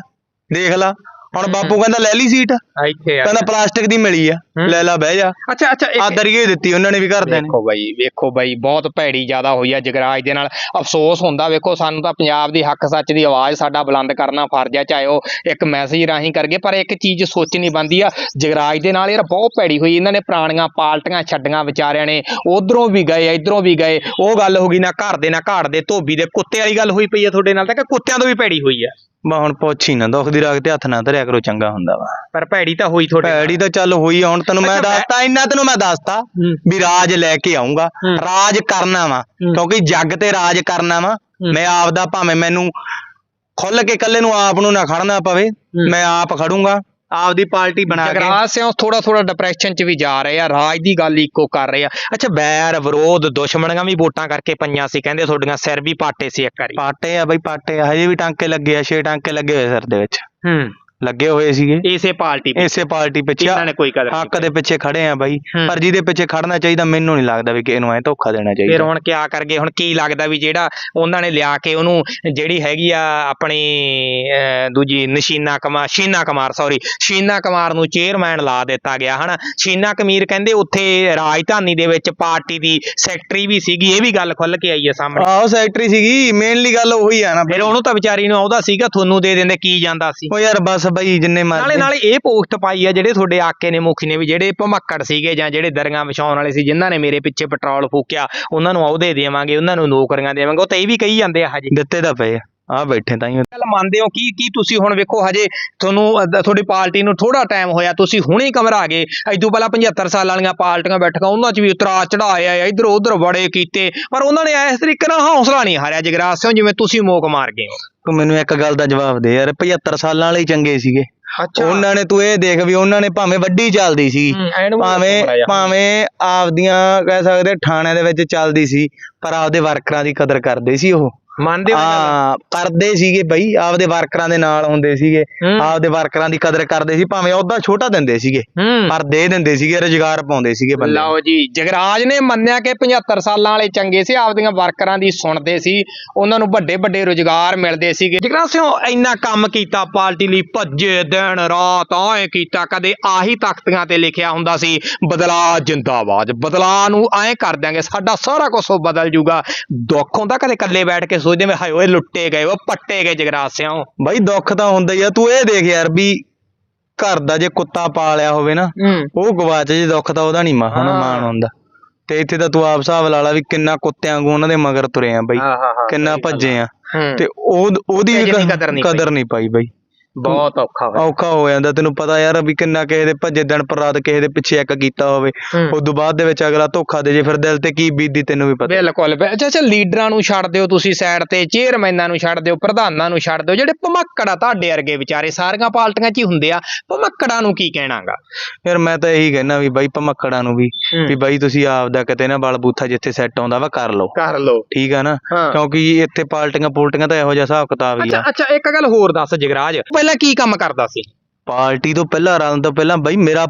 ਦੇਖ ਲਾ। ਹੁਣ ਬਾਪੂ ਕਹਿੰਦਾ ਲੈ ਲਈ ਸੀਟ ਇੱਥੇ ਆ ਕਹਿੰਦਾ ਪਲਾਸਟਿਕ ਦੀ ਮਿਲੀ ਆ। ਲੈ ਲੈ ਬਹਿ ਜਾ। ਅੱਛਾ ਅੱਛਾ ਆ ਦਰੀਏ ਦਿੱਤੀ ਉਹਨਾਂ ਨੇ ਵੀ ਘਰਦਿਆਂ ਨੇ। ਵੇਖੋ ਬਾਈ ਵੇਖੋ ਬਾਈ ਬਹੁਤ ਭੈੜੀ ਜ਼ਿਆਦਾ ਹੋਈ ਆ ਜਗਰਾਜ ਦੇ ਨਾਲ। ਅਫਸੋਸ ਹੁੰਦਾ ਵੇਖੋ ਸਾਨੂੰ ਤਾਂ ਪੰਜਾਬ ਦੀ ਹੱਕ ਸੱਚ ਦੀ ਆਵਾਜ਼ ਸਾਡਾ ਬੁਲੰਦ ਕਰਨਾ ਫਰਜ਼ ਆ ਚਾਹੇ ਉਹ ਇੱਕ ਮੈਸੇਜ ਰਾਹੀਂ ਕਰਗੇ ਪਰ ਇੱਕ ਚੀਜ਼ ਸੋਚਣੀ ਬੰਦੀ ਆ ਜਗਰਾਜ ਦੇ ਨਾਲ ਯਾਰ ਬਹੁਤ ਭੈੜੀ ਹੋਈ। ਇਹਨਾਂ ਨੇ ਪੁਰਾਣੀਆਂ ਪਾਰਟੀਆਂ ਛੱਡੀਆਂ ਵਿਚਾਰਿਆਂ ਨੇ ਉਧਰੋਂ ਵੀ ਗਏ ਇਧਰੋਂ ਵੀ ਗਏ। ਉਹ ਗੱਲ ਹੋ ਗਈ ਨਾ ਘਰ ਦੇ ਨਾ ਘਾੜ ਦੇ ਧੋਬੀ ਦੇ। ਕੁੱਤੇ ਵਾਲੀ ਗੱਲ ਹੋਈ ਪਈ ਆ ਤੁਹਾਡੇ ਨਾਲ ਤਾਂ ਕਿ ਕੁੱਤਿਆਂ ਤੋਂ ਵੀ ਭੈੜੀ ਹੋਈ ਆ। ਬਾ ਹੁਣ ਪੁੱਛ ਹੀ ਨਾ ਦੁੱਖ ਦੀ ਰਾਗ ਤੇ ਹੱਥ ਨਾ ਧਰਿਆ ਕਰੋ ਚੰਗਾ ਹੁੰਦਾ ਵਾ। ਪਰ ਭੈੜੀ ਤਾਂ ਹੋਈ ਤੁਹਾਡੇ ਨਾਲ। ਭੈੜੀ ਤਾਂ ਚੱਲ ਹੋਈ ਆ, ਹੁਣ ਤੈਨੂੰ ਮੈਂ ਦੱਸਤਾ ਇੰਨਾ ਤੈਨੂੰ ਮੈਂ ਦੱਸਤਾ। ਵੀ ਰਾਜ ਲੈ ਕੇ ਆਉਂਗਾ ਹੂੰ। ਰਾਜ ਕਰਨਾ ਵਾ। ਕਿਉਂਕਿ ਜੱਗ ਤੇ ਰਾਜ ਕਰਨਾ ਵਾ। ਮੈਂ ਆਪਦਾ ਭਾਵੇਂ ਮੈਨੂੰ ਖੁੱਲ ਕੇ ਇਕੱਲੇ ਨੂੰ ਆਪ ਨੂੰ ਨਾ ਖੜਨਾ ਪਵੇ। ਮੈਂ ਆਪ ਖੜੂੰਗਾ ਆਪਦੀ ਪਾਰਟੀ ਬਣਾ ਕੇ ਜਗਰਾਜ ਸਿੰਘ ਥੋੜਾ ਥੋੜਾ ਡਿਪਰੈਸ਼ਨ ਚ ਵੀ ਜਾ ਰਹੇ ਆ ਰਾਜ ਦੀ ਗੱਲ ਇੱਕੋ ਕਰ ਰਹੇ ਆ ਅੱਛਾ ਬੈਰ ਵਿਰੋਧ ਦੁਸ਼ਮਣੀਆਂ ਵੀ ਵੋਟਾਂ ਕਰਕੇ ਪਈਆਂ ਸੀ ਕਹਿੰਦੇ ਤੁਹਾਡੀਆਂ ਸਿਰ ਵੀ ਪਾਟੇ ਸੀ ਇੱਕ ਵਾਰੀ ਪਾਟੇ ਆ ਬਈ ਪਾਟੇ ਆ ਹਜੇ ਵੀ ਟਾਂਕੇ ਲੱਗੇ ਆ ਛੇ ਟਾਂਕੇ ਲੱਗੇ ਹੋਏ ਸਿਰ ਦੇ ਵਿੱਚ ਹੂੰ ਲੱਗੇ ਹੋਏ ਸੀਗੇ। ਇਸੇ ਪਾਰਟੀ ਇਸੇ ਪਾਰਟੀ ਪਿੱਛੇ। ਇਹਨਾਂ ਨੇ ਕੋਈ ਕਦਰ ਹੱਕ ਦੇ ਪਿੱਛੇ ਖੜੇ ਆ ਬਾਈ। ਪਰ ਜਿਹਦੇ ਪਿੱਛੇ ਖੜਨਾ ਚਾਹੀਦਾ ਮੈਨੂੰ ਨਹੀਂ ਲੱਗਦਾ ਵੀ ਕਿ ਇਹਨੂੰ ਐ ਧੋਖਾ ਦੇਣਾ ਫਿਰ ਚਾਹੀਦਾ ਹੁਣ ਕਿਆ ਕਰਗੇ? ਹੁਣ ਕੀ ਲੱਗਦਾ ਵੀ ਜਿਹੜਾ ਉਹਨਾਂ ਨੇ ਲਿਆ ਕੇ ਉਹਨੂੰ ਜਿਹੜੀ ਹੈਗੀ ਆ ਆਪਣੀ ਦੂਜੀ ਨਸ਼ੀਨਾ ਕੁਮਾਰ ਸ਼ੀਨਾ ਕੁਮਾਰ ਸੌਰੀ ਸ਼ੀਨਾ ਕੁਮਾਰ ਨੂੰ ਚੇਅਰਮੈਨ ਲਾ ਦਿੱਤਾ ਗਿਆ ਹਨਾ? ਸ਼ੀਨਾ ਕਮੀਰ ਕਹਿੰਦੇ ਉੱਥੇ ਰਾਜਧਾਨੀ ਦੇ ਵਿੱਚ ਪਾਰਟੀ ਦੀ ਸੈਕਟਰੀ ਵੀ ਸੀਗੀ ਇਹ ਵੀ ਗੱਲ ਖੁੱਲ ਕੇ ਆਈ ਹੈ ਸਾਹਮਣੇ। ਆਹੋ ਸੈਕਟਰੀ ਸੀਗੀ ਮੇਨਲੀ ਗੱਲ ਉਹੀ ਆ ਨਾ ਫਿਰ ਉਹਨੂੰ ਤਾਂ ਵਿਚਾਰੀ ਨੂੰ ਆਉਦਾ ਸੀਗਾ ਤੁਹਾਨੂੰ ਦੇ ਦਿੰਦੇ ਕੀ ਜਾਂਦਾ ਸੀ। ਉਹ ਯਾਰ ਬਸ ਬਈ ਜਿੰਨੇ ਨਾਲੇ ਮਰਜ਼ੀ ਨਾਲੇ ਇਹ ਪੋਸਟ ਪਾਈ ਆ ਜਿਹੜੇ ਤੁਹਾਡੇ ਆਕੇ ਨੇ ਮੁਖੀ ਨੇ ਵੀ ਜਿਹੜੇ ਭਮੱਕੜ ਸੀਗੇ ਜਾਂ ਜਿਹੜੇ ਦਰੀਆਂ ਵਿਛਾਉਣ ਵਾਲੇ ਸੀ ਜਿਨ੍ਹਾਂ ਨੇ ਮੇਰੇ ਪਿੱਛੇ ਪੈਟਰੋਲ ਫੂਕਿਆ ਉਹਨਾਂ ਨੂੰ ਅਹੁਦੇ ਦੇਵਾਂਗੇ ਉਹਨਾਂ ਨੂੰ ਨੌਕਰੀਆਂ ਦੇਵਾਂਗੇ ਉਹ ਤਾਂ ਇਹ ਵੀ ਕਹੀ ਜਾਂਦੇ ਆ ਹਜੇ। ਦਿੱਤੇ ਤਾਂ ਪਏ ਆ। ਆਹ ਬੈਠੇ ਤਾਂ ਹੀ ਗੱਲ ਮੰਨਦੇ ਹੋ? ਕੀ ਕੀ ਤੁਸੀਂ ਹੁਣ ਵੇਖੋ ਹਜੇ ਤੁਹਾਨੂੰ ਅਹ, ਤੁਹਾਡੀ ਪਾਰਟੀ ਨੂੰ ਥੋੜਾ ਟਾਈਮ ਹੋਇਆ ਤੁਸੀਂ ਹੁਣੇ ਹੀ ਘਬਰਾ ਗਏ। ਇਦੋਂ ਪਹਿਲਾਂ 75 ਸਾਲ ਵਾਲੀਆਂ ਪਾਰਟੀਆਂ ਬੈਠੀਆਂ ਉਹਨਾਂ 'ਚ ਵੀ ਉਤਰਾ ਚੜਾਇਆ ਆ ਇਧਰ ਉਧਰ ਬੜੇ ਕੀਤੇ ਪਰ ਉਹਨਾਂ ਨੇ ਇਸ ਤਰੀਕੇ ਨਾਲ ਹੌਸਲਾ ਨਹੀਂ ਹਾਰਿਆ ਜਗਰਾਜ ਸਿੰਘ ਜਿਵੇਂ ਤੁਸੀਂ ਮੋਕ ਮਾਰ ਗਏ ਹੋ। ਤੂੰ ਮੈਨੂੰ ਇੱਕ ਗੱਲ ਦਾ ਜਵਾਬ ਦੇ ਯਾਰ 75 ਸਾਲਾਂ ਵਾਲੇ ਹੀ ਚੰਗੇ ਸੀਗੇ। ਉਹਨਾਂ ਨੇ ਤੂੰ ਇਹ ਦੇਖ ਵੀ ਉਹਨਾਂ ਨੇ ਭਾਵੇਂ ਵੱਡੀ ਚੱਲਦੀ ਸੀ ਹੂੰ, ਐਨ ਨੂੰ ਭਾਵੇਂ ਜਿਹਾ। ਭਾਵੇਂ ਆਪਦੀਆਂ ਕਹਿ ਸਕਦੇ ਥਾਣਿਆਂ ਦੇ ਵਿੱਚ ਚੱਲਦੀ ਸੀ ਪਰ ਆਪਦੇ ਵਰਕਰਾਂ ਦੀ ਕਦਰ ਕਰਦੇ ਸੀ ਉਹ। ਮੰਨਦੇ ਹੋ ਇਹ ਗੱਲ? ਹਾਂ ਕਰਦੇ ਸੀਗੇ ਬਈ ਆਪਦੇ ਵਰਕਰਾਂ ਦੇ ਨਾਲ ਹੁੰਦੇ ਸੀਗੇ। ਹੂੰ। ਆਪਦੇ ਵਰਕਰਾਂ ਦੀ ਕਦਰ ਕਰਦੇ ਸੀ ਭਾਵੇਂ ਉਹਦਾ ਛੋਟਾ ਦਿੰਦੇ ਸੀਗੇ ਹੂੰ। ਪਰ ਦੇ ਦਿੰਦੇ ਸੀਗੇ ਰੁਜ਼ਗਾਰ ਪਾਉਂਦੇ ਸੀਗੇ ਬੰਦੇ ਲਓ ਜੀ ਜਗਰਾਜ ਨੇ ਮੰਨਿਆ ਕਿ 75 ਸਾਲਾਂ ਵਾਲੇ ਚੰਗੇ ਸੀ ਆਪਦੀਆਂ ਵਰਕਰਾਂ ਦੀ ਸੁਣਦੇ ਸੀ ਉਹਨਾਂ ਨੂੰ ਵੱਡੇ ਵੱਡੇ ਰੁਜ਼ਗਾਰ ਮਿਲਦੇ ਸੀਗੇ। ਜਗਰਾਜ ਸਿੰਘ ਇੰਨਾ ਕੰਮ ਕੀਤਾ ਪਾਰਟੀ ਲਈ ਭੱਜੇ ਦਿਨ ਰਾਤ ਐ ਕੀਤਾ ਕਦੇ ਆਹੀ ਤਖਤੀਆਂ ਤੇ ਲਿਖਿਆ ਹੁੰਦਾ ਸੀ ਬਦਲਾ ਜਿੰਦਾਬਾਦ ਬਦਲਾ ਨੂੰ ਐ ਕਰ ਦਿਆਂਗੇ ਸਾਡਾ ਸਾਰਾ ਕੁਝ ਬਦਲ ਜੂਗਾ। ਦੁੱਖ ਹੁੰਦਾ ਕਦੇ ਇਕੱਲੇ ਬੈਠ ਕੇ ਸੋਚਦੇ ਮੈਂ ਹਾਏ ਓਏ ਲੁੱਟੇ ਗਏ ਉਹ ਪੱਟੇ ਗਏ ਜਗਰਾਜ ਸਿੰਘ ਬਾਈ ਦੁੱਖ ਤਾਂ ਹੁੰਦਾ ਹੀ ਆ ਤੂੰ ਇਹ ਦੇਖ ਯਾਰ ਵੀ ਘਰ ਦਾ ਜੇ ਕੁੱਤਾ ਪਾਲਿਆ ਹੋਵੇ ਨਾ ਉਹ ਗਵਾਚ ਜੇ ਦੁੱਖ ਤਾਂ ਉਹਦਾ ਨਹੀਂ ਮਾਣ। ਮਾਣ ਹੁੰਦਾ। ਤੇ ਇੱਥੇ ਤਾਂ ਤੂੰ ਆਪ ਹਿਸਾਬ ਲਾ ਲਾ ਵੀ ਕਿੰਨਾ ਕੁੱਤਿਆਂ ਵਾਂਗੂ ਉਹਨਾਂ ਦੇ ਮਗਰ ਤੁਰੇ ਆ ਬਾਈ। ਕਿੰਨਾ ਭੱਜੇ ਆ। ਤੇ ਉਹ ਉਹਦੀ। ਕਦਰ ਨਹੀਂ ਪਾਈ ਬਾਈ। ਬਹੁਤ ਔਖਾ ਹੋਇਆ। ਔਖਾ ਹੋ ਜਾਂਦਾ। ਤੈਨੂੰ ਪਤਾ ਯਾਰ ਵੀ ਕਿੰਨਾ ਕਿਸੇ ਦੇ ਭੱਜੇ ਦਿਨ ਪਰ ਰਾਤ ਕਿਸੇ ਦੇ ਪਿੱਛੇ ਇੱਕ ਕੀਤਾ ਹੋਵੇ। ਹੂੰ। ਉਦੋਂ ਬਾਅਦ ਦੇ ਵਿੱਚ ਅਗਲਾ ਧੋਖਾ ਦੇ ਜੇ ਫਿਰ ਦਿਲ ਤੇ ਕੀ ਬੀਤਦੀ ਤੈਨੂੰ ਵੀ ਪਤਾ। ਬਿਲਕੁਲ। ਅੱਛਾ ਅੱਛਾ ਲੀਡਰਾਂ ਨੂੰ ਛੱਡ ਦਿਓ ਤੁਸੀਂ ਸਾਈਡ ਤੇ ਚੇਅਰਮੈਨਾਂ ਨੂੰ ਛੱਡ ਦਿਓ ਪ੍ਰਧਾਨਾਂ ਨੂੰ ਛੱਡ ਦਿਓ ਜਿਹੜੇ ਭਮੱਕੜ ਤੁਹਾਡੇ ਵਰਗੇ ਵਿਚਾਰੇ ਸਾਰੀਆਂ ਪਾਰਟੀਆਂ 'ਚ ਹੀ ਹੁੰਦੇ ਆ ਭਮੱਕੜਾਂ ਨੂੰ ਕੀ ਕਹਿਣਾਗਾ? ਯਾਰ ਮੈਂ ਤਾਂ ਇਹੀ ਕਹਿਣਾ ਵੀ ਬਾਈ ਭਮੱਕੜਾਂ ਨੂੰ ਵੀ। ਵੀ ਬਾਈ ਤੁਸੀਂ ਆਪ ਦਾ ਕਿਤੇ ਨਾ ਬਲ ਬੂਥਾ ਜਿੱਥੇ ਸੈੱਟ ਆਉਂਦਾ ਵਾ ਕਰ ਲਓ। ਕਰ ਲਓ। ਠੀਕ ਆ ਨਾ? ਕਿਉਂਕਿ ਇੱਥੇ ਪਾਰਟੀਆਂ ਪੋਲਟੀਆਂ ਤਾਂ ਇਹੋ ਜਿਹਾ ਹਿਸਾਬ ਕਿਤਾਬ ਹੀ ਅੱਛਾ ਆ ਅੱਛਾ ਇੱਕ ਗੱਲ ਹੋਰ ਦੱਸ ਜਗਰਾਜ। ਪਹਿਲਾਂ ਕੀ ਕੰਮ ਕਰਦਾ ਸੀ? ਪਾਰਟੀ ਤੋਂ ਪਹਿਲਾਂ ਰਲਣ ਤੋਂ ਪਹਿਲਾਂ ਬਾਈ ਮੇਰਾ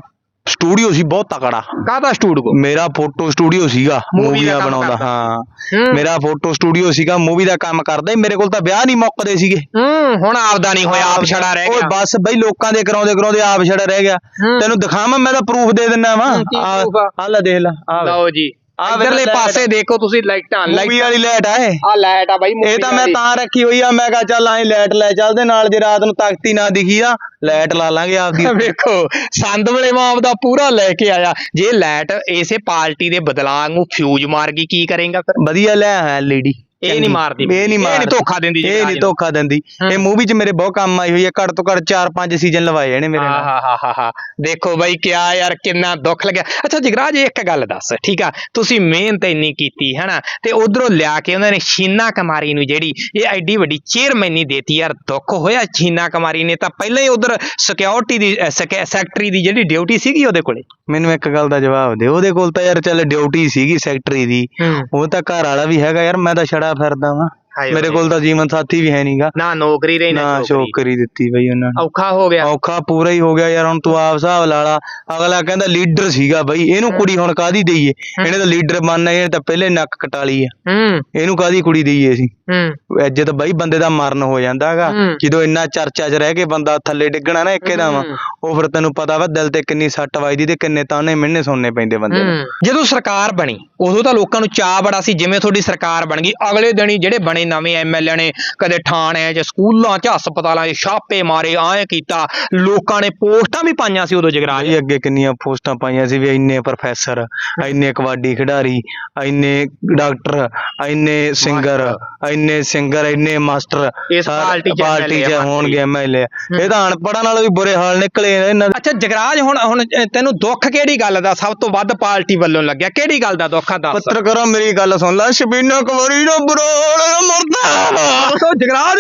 ਸਟੂਡੀਓ ਸੀ ਬਹੁਤ ਤਕੜਾ। ਕਾਹਦਾ ਸਟੂਡੀਓ ਮੇਰਾ ਫੋਟੋ ਸਟੂਡੀਓ ਸੀਗਾ ਮੂਵੀਆਂ ਬਣਾਉਂਦਾ। ਹਾਂ। ਮੇਰਾ ਫੋਟੋ ਸਟੂਡੀਓ ਸੀਗਾ ਮੂਵੀ ਦਾ ਕੰਮ ਕਰਦਾ। ਮੇਰੇ ਕੋਲ ਤਾਂ ਵਿਆਹ ਨਹੀਂ ਮੁੱਕਦੇ ਸੀਗੇ। ਹੂੰ ਹੁਣ ਆਪਦਾ ਨਹੀਂ ਹੋਇਆ ਆਪ ਛੜਾ ਰਹਿ ਓਏ ਗਿਆ। ਬਸ ਬਈ ਲੋਕਾਂ ਦੇ ਕਰਾਉਂਦੇ ਕਰਾਉਂਦੇ ਆਪ ਛੜਾ ਰਹਿ ਗਿਆ। ਤੈਨੂੰ ਦਿਖਾਵਾਂ ਮੈਂ ਤਾਂ ਪ੍ਰੂਫ ਦੇ ਦਿੰਨਾ ਵਾ। ਆ? ਲੈ ਦੇਖ ਲੈ ਆ ਲਓ ਜੀ। ਇਧਰਲੇ ਪਾਸੇ ਦੇਖੋ ਤੁਸੀਂ ਲਾਈਟਾਂ ਮੂਵੀ ਵਾਲੀ ਲਾਈਟ ਆ ਇਹ। ਆ ਲਾਈਟ ਆ ਬਾਈ ਇਹ ਤਾਂ ਮੈਂ ਤਾਂ ਰੱਖੀ ਹੋਈ ਆ ਮੈਂ ਕਿਹਾ ਚੱਲ ਐਂ ਲਾਈਟ ਲੈ ਚੱਲਦੇ ਨਾਲ ਜੇ ਰਾਤ ਨੂੰ ਤਖਤੀ ਨਾ ਦਿਖੀ ਆ ਲਾਈਟ ਲਾ ਲਾਂਗੇ ਆਪਦੀ। ਵੇਖੋ ਸੰਦ ਵੇਲੇ ਮਾਪ ਦਾ ਪੂਰਾ ਲੈ ਕੇ ਆਇਆ। ਜੇ ਲਾਈਟ ਇਸੇ ਪਾਰਟੀ ਦੇ ਬਦਲਾਅ ਨੂੰ ਫਿਊਜ਼ ਮਾਰ ਗਈ ਕੀ ਕਰੇਗਾ ਫਿਰ? ਵਧੀਆ ਲੈ ਐਲਈਡੀ ਇਹ ਨਹੀਂ ਮਾਰਦੀ ਇਹ ਨਹੀਂ ਮਾਰਦੀ। ਧੋਖਾ ਦਿੰਦੀ ਇਹ ਨਹੀਂ। ਧੋਖਾ ਦਿੰਦੀ। ਇਹ ਮੂਵੀ 'ਚ ਮੇਰੇ ਬਹੁਤ ਕੰਮ ਆਈ ਹੋਈ ਹੈ ਘੱਟ ਤੋਂ ਘੱਟ 4-5 ਸੀਜ਼ਨ ਲਵਾਏ ਇਹਨੇ ਮੇਰੇ ਨਾਲ। ਹਾ ਹਾ ਹਾ ਦੇਖੋ ਬਾਈ ਕਿਆ ਯਾਰ ਕਿੰਨਾ ਦੁੱਖ ਲੱਗਿਆ। ਅੱਛਾ ਜਗਰਾਜ ਇੱਕ ਗੱਲ ਦੱਸ ਠੀਕ ਆ? ਤੁਸੀਂ ਮਿਹਨਤ ਇੰਨੀ ਕੀਤੀ ਹੈਨਾ? ਤੇ ਉਧਰੋਂ ਲਿਆ ਕੇ ਉਹਨਾਂ ਨੇ ਸ਼ੀਨਾ ਕੁਮਾਰੀ ਨੂੰ ਜਿਹੜੀ ਇਹ ਐਡੀ ਵੱਡੀ ਚੇਅਰਮੈਨੀ ਦੇਤੀ ਯਾਰ ਦੁੱਖ ਹੋਇਆ ਸ਼ੀਨਾ ਕੁਮਾਰੀ ਨੇ। ਤਾਂ ਪਹਿਲਾਂ ਹੀ ਉਧਰ ਸਿਕਿਉਰਿਟੀ ਦੀ ਸੈਕਟਰੀ ਦੀ ਜਿਹੜੀ ਡਿਊਟੀ ਸੀਗੀ ਉਹਦੇ ਕੋਲੇ। ਮੈਨੂੰ ਇੱਕ ਗੱਲ ਦਾ ਜਵਾਬ ਦੇ ਉਹਦੇ ਕੋਲ ਤਾਂ ਯਾਰ ਚੱਲ ਡਿਊਟੀ ਸੀਗੀ ਸੈਕਟਰੀ ਦੀ। ਉਹ ਤਾਂ ਘਰ ਵਾਲਾ ਵੀ ਹੈਗਾ ਯਾਰ ਮੈਂ ਤਾਂ ਛੜਾ ਫਿਰਦਾ ਵਾਂ। ਹਾਏ ਮੇਰੇ। ਕੋਲ ਤਾਂ ਜੀਵਨ ਸਾਥੀ ਵੀ ਹੈ ਨਹੀਂਗਾ ਨਾ ਨੌਕਰੀ ਰਹੀ ਨਾ ਨਾ ਛੋਕਰੀ ਦਿੱਤੀ ਬਈ ਉਹਨਾਂ ਨੇ। ਔਖਾ ਹੋ ਗਿਆ। ਔਖਾ ਪੂਰਾ ਹੀ ਹੋ ਗਿਆ ਯਾਰ ਹੁਣ ਤੂੰ ਆਪ ਹਿਸਾਬ ਲਾ ਲਾ। ਅਗਲਾ ਕਹਿੰਦਾ ਲੀਡਰ ਸੀਗਾ ਬਈ ਇਹਨੂੰ ਕੁੜੀ ਹੁਣ ਕਾਦੀ ਦਈਏ? ਇਹਨੇ ਤਾਂ ਲੀਡਰ ਬਣਨਾ ਇਹਨੇ ਤਾਂ ਪਹਿਲੇ ਨੱਕ ਕਟਾ ਲਈ ਆ ਹੂੰ। ਇਹਨੂੰ ਕਾਦੀ ਕੁੜੀ ਦਈਏ ਅਸੀਂ? ਹੂੰ। ਇੱਜ਼ਤ ਬਈ ਬੰਦੇ ਦਾ ਮਰਨ ਹੋ ਜਾਂਦਾਗਾ। ਹੂੰ। ਜਦੋਂ ਇੰਨਾ ਚਰਚਾ 'ਚ ਰਹਿ ਕੇ ਬੰਦਾ ਥੱਲੇ ਡਿੱਗਣਾ ਨਾ ਇੱਕੇ ਦਾ ਵਾ। ਹੂੰ। ਉਹ ਫਿਰ ਤੈਨੂੰ ਪਤਾ ਵਾ ਦਿਲ ਤੇ ਕਿੰਨੀ ਸੱਟ ਵੱਜਦੀ ਤੇ ਕਿੰਨੇ ਤਾਨੇ ਮਿਹਣੇ ਸੁਣਨੇ ਪੈਂਦੇ ਬੰਦੇ ਨੂੰ। ਜਦੋਂ ਸਰਕਾਰ ਬਣੀ ਉਦੋਂ ਤਾਂ ਲੋਕਾਂ ਨੂੰ ਚਾਹ ਬੜਾ ਸੀ ਜਿਵੇਂ ਤੁਹਾਡੀ ਸਰਕਾਰ ਬਣ ਗਈ। ਅਗਲੇ ਦਿਨ ਹੀ ਜਿਹੜੇ ਬਣੇ ਨਵੇਂ ਐਮਐਲਏ ਨੇ ਕਦੇ ਥਾਣਿਆਂ 'ਚ ਸਕੂਲਾਂ 'ਚ ਹਸਪਤਾਲਾਂ 'ਚ ਛਾਪੇ ਮਾਰੇ ਆਏ ਕੀਤਾ। ਲੋਕਾਂ ਨੇ ਪੋਸਟਾਂ ਵੀ ਪਾਈਆਂ ਸੀ ਉਦੋਂ ਜਗਰਾਜ। ਜੀ ਅੱਗੇ ਕਿੰਨੀਆਂ ਪੋਸਟਾਂ ਪਾਈਆਂ ਸੀ ਵੀ ਇੰਨੇ ਪ੍ਰੋਫੈਸਰ ਇੰਨੇ ਕਬੱਡੀ ਖਿਡਾਰੀ ਇੰਨੇ ਡਾਕਟਰ ਇੰਨੇ ਸਿੰਗਰ ਇੰਨੇ ਸਿੰਗਰ ਇੰਨੇ ਮਾਸਟਰ ਇਸ ਸਾਰੇ ਪਾਰਟੀ 'ਚ ਹੋਣਗੇ ਐਮਐਲਏ ਇਹ ਤਾਂ ਅਨਪੜ੍ਹਾਂ ਨਾਲੋਂ ਵੀ ਬੁਰੇ ਹਾਲ ਨਿਕਲੇ ਇਹਨਾਂ ਅੱਛਾ ਜਗਰਾਜ ਹੁਣ ਹੁਣ ਤੈਨੂੰ ਦੁੱਖ ਕਿਹੜੀ ਗੱਲ ਦਾ ਸਭ ਤੋਂ ਵੱਧ ਪਾਰਟੀ ਵੱਲੋਂ ਲੱਗਿਆ? ਕਿਹੜੀ ਗੱਲ ਦਾ ਦੁੱਖ ਆ ਦੱਸ? ਪੱਤਰਕਾਰਾਂ ਮੇਰੀ ਗੱਲ ਸੁਣ ਲੈ ਸ਼ਬੀਨਾ ਕੁਮਾਰੀ ਦਾ ਬੁਰਾ ਹਾਲ ਮਰਦਾ ਜਗਰਾਜ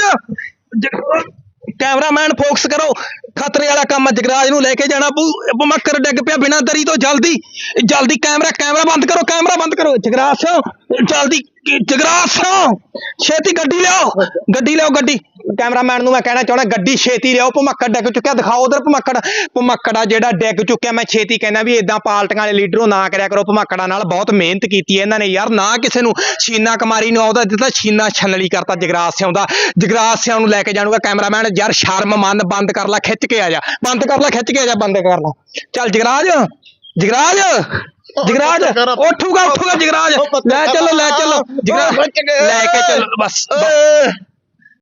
ਜਗ- ਕੈਮਰਾਮੈਨ ਫੋਕਸ ਕਰੋ। ਖਤਰੇ ਵਾਲਾ ਕੰਮ ਜਗਰਾਜ ਨੂੰ ਲੈ ਕੇ ਜਾਣਾ ਪਊ। ਮੱਕਰ ਡਿੱਗ ਪਿਆ ਬਿਨਾਂ ਦਰੀ ਤੋਂ ਜਲਦੀ ਜਲਦੀ ਕੈਮਰਾ ਕੈਮਰਾ ਬੰਦ ਕਰੋ ਕੈਮਰਾ ਬੰਦ ਕਰੋ। ਜਗਰਾਜ ਜਲਦੀ ਜਗਰਾਜ ਛੇਤੀ ਗੱਡੀ ਲਿਆਓ। ਗੱਡੀ ਲਿਆਓ, ਗੱਡੀ। ਕੈਮਰਾਮੈਨ ਨੂੰ ਮੈਂ ਕਹਿਣਾ ਚਾਹਣਾ ਗੱਡੀ ਛੇਤੀ ਲਿਆਓ, ਭਮੱਕੜ ਡਿੱਗ ਚੁੱਕਿਆ, ਦਿਖਾਓ ਉਧਰ ਭਮੱਕੜ। ਭਮੱਕੜਾ ਜਿਹੜਾ ਡਿੱਗ ਚੁੱਕਿਆ, ਮੈਂ ਛੇਤੀ ਕਹਿੰਦਾ ਵੀ ਇਦਾਂ ਪਾਰਟੀਆਂ ਵਾਲੇ ਲੀਡਰੋਂ ਨਾ ਕਰਿਆ ਕਰੋ, ਭਮੱਕੜਾਂ ਨਾਲ ਬਹੁਤ ਮਿਹਨਤ ਕੀਤੀ ਹੈ ਇਹਨਾਂ ਨੇ ਯਾਰ, ਨਾ ਕਿਸੇ ਨੂੰ ਛੀਨਾ ਕੁਮਾਰੀ ਨੂੰ ਆਉਦਾ, ਦਿੱਤਾ ਛੀਨਾ ਛੰਨਲੀ ਕਰਤਾ ਜਗਰਾਜ ਸਿੰਘ ਦਾ। ਜਗਰਾਜ ਸਿੰਘ ਨੂੰ ਲੈ ਕੇ ਜਾਣੂਗਾ ਕੈਮਰਾਮੈਨ, ਯਾਰ ਸ਼ਰਮ ਮੰਨ ਬੰਦ ਕਰ ਲੈ, ਖਿੱਚ ਕੇ ਆ ਜਾ। ਬੰਦ ਕਰ ਲੈ, ਖਿੱਚ ਕੇ ਆ ਜਾ, ਬੰਦ ਕਰ ਲੈ। ਚੱਲ ਜਗਰਾਜ ਜਗਰਾਜ। ਜਗਰਾਜ ਉੱਠੂਗਾ ਉੱਠੂਗਾ ਜਗਰਾਜ। ਲੈ ਚੱਲੋ ਲੈ ਚੱਲੋ। ਜਗਰਾਜ ਲੈ ਕੇ ਚੱਲੋ ਬਸ।